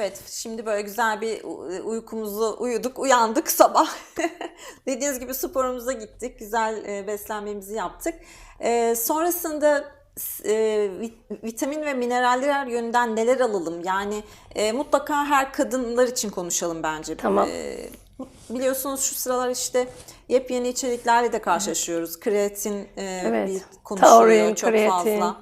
Evet, şimdi böyle güzel bir u- uykumuzu uyuduk, uyandık sabah. Dediğiniz gibi sporumuza gittik, güzel e, beslenmemizi yaptık. E, sonrasında e, vitamin ve mineraller yönünden neler alalım? Yani e, mutlaka her kadınlar için konuşalım bence. Tamam. E, biliyorsunuz şu sıralar işte yepyeni içeriklerle de karşılaşıyoruz. Kreatin e, Evet. bir konuşuluyor Taurin, çok kreatin. fazla.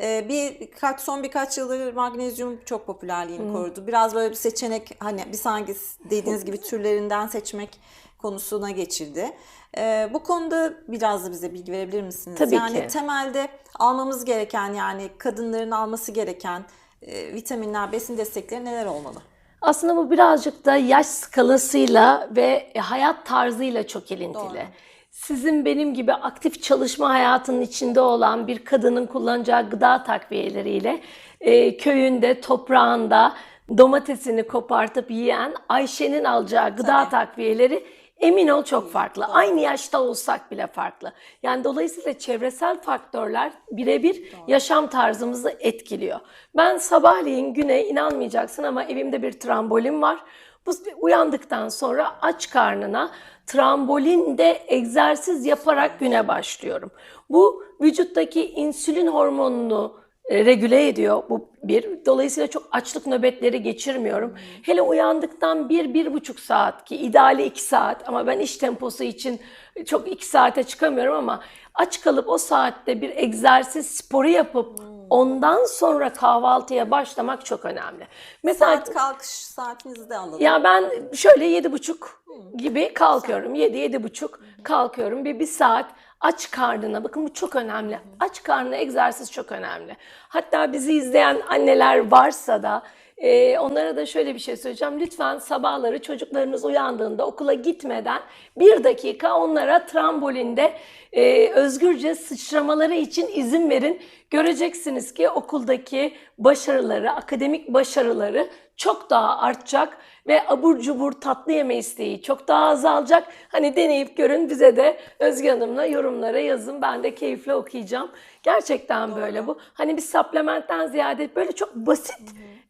Ee, bir birkaç son birkaç yıldır magnezyum çok popülerliğini korudu. Biraz böyle bir seçenek hani biz hangi dediğiniz gibi türlerinden seçmek konusuna geçildi. Ee, bu konuda biraz da bize bilgi verebilir misiniz? Tabii yani ki. temelde almamız gereken yani kadınların alması gereken e, vitaminler, besin destekleri neler olmalı? Aslında bu birazcık da yaş skalasıyla ve hayat tarzıyla çok ilintili. Doğru. Sizin benim gibi aktif çalışma hayatının içinde olan bir kadının kullanacağı gıda takviyeleriyle e, köyünde, toprağında domatesini kopartıp yiyen Ayşe'nin alacağı gıda Tabii. takviyeleri emin ol çok farklı. Aynı yaşta olsak bile farklı. Yani dolayısıyla çevresel faktörler birebir yaşam tarzımızı etkiliyor. Ben sabahleyin güne inanmayacaksın ama evimde bir trambolin var. Bu uyandıktan sonra aç karnına trambolinde egzersiz yaparak güne başlıyorum. Bu vücuttaki insülin hormonunu regüle ediyor bu bir. Dolayısıyla çok açlık nöbetleri geçirmiyorum. Hele uyandıktan bir, bir buçuk saat ki ideali iki saat ama ben iş temposu için çok iki saate çıkamıyorum ama aç kalıp o saatte bir egzersiz sporu yapıp ondan sonra kahvaltıya başlamak çok önemli. Mesela Saat kalkış saatinizi de alalım. ya ben şöyle yedi buçuk gibi kalkıyorum. Yedi, yedi buçuk kalkıyorum. Bir, bir saat aç karnına, bakın bu çok önemli. Aç karnına egzersiz çok önemli. Hatta bizi izleyen anneler varsa da e, onlara da şöyle bir şey söyleyeceğim. Lütfen sabahları çocuklarınız uyandığında okula gitmeden bir dakika onlara trambolinde e, özgürce sıçramaları için izin verin. Göreceksiniz ki okuldaki başarıları, akademik başarıları çok daha artacak ve abur cubur tatlı yeme isteği çok daha azalacak. Hani deneyip görün bize de Özge Hanım'la yorumlara yazın. Ben de keyifle okuyacağım. Gerçekten böyle bu. Hani bir supplementten ziyade böyle çok basit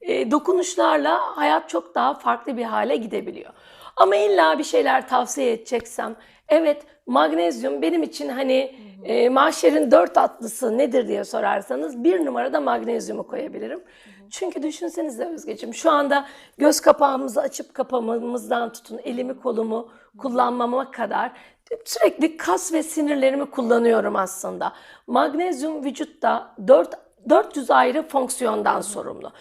e, dokunuşlarla hayat çok daha farklı bir hale gidebiliyor. Ama illa bir şeyler tavsiye edeceksem evet magnezyum benim için hani e, mahşerin dört atlısı nedir diye sorarsanız bir numarada magnezyumu koyabilirim. Çünkü düşünsenize Özgeciğim şu anda göz kapağımızı açıp kapamamızdan tutun elimi kolumu kullanmama kadar sürekli kas ve sinirlerimi kullanıyorum aslında. Magnezyum vücutta 4 400 ayrı fonksiyondan sorumlu.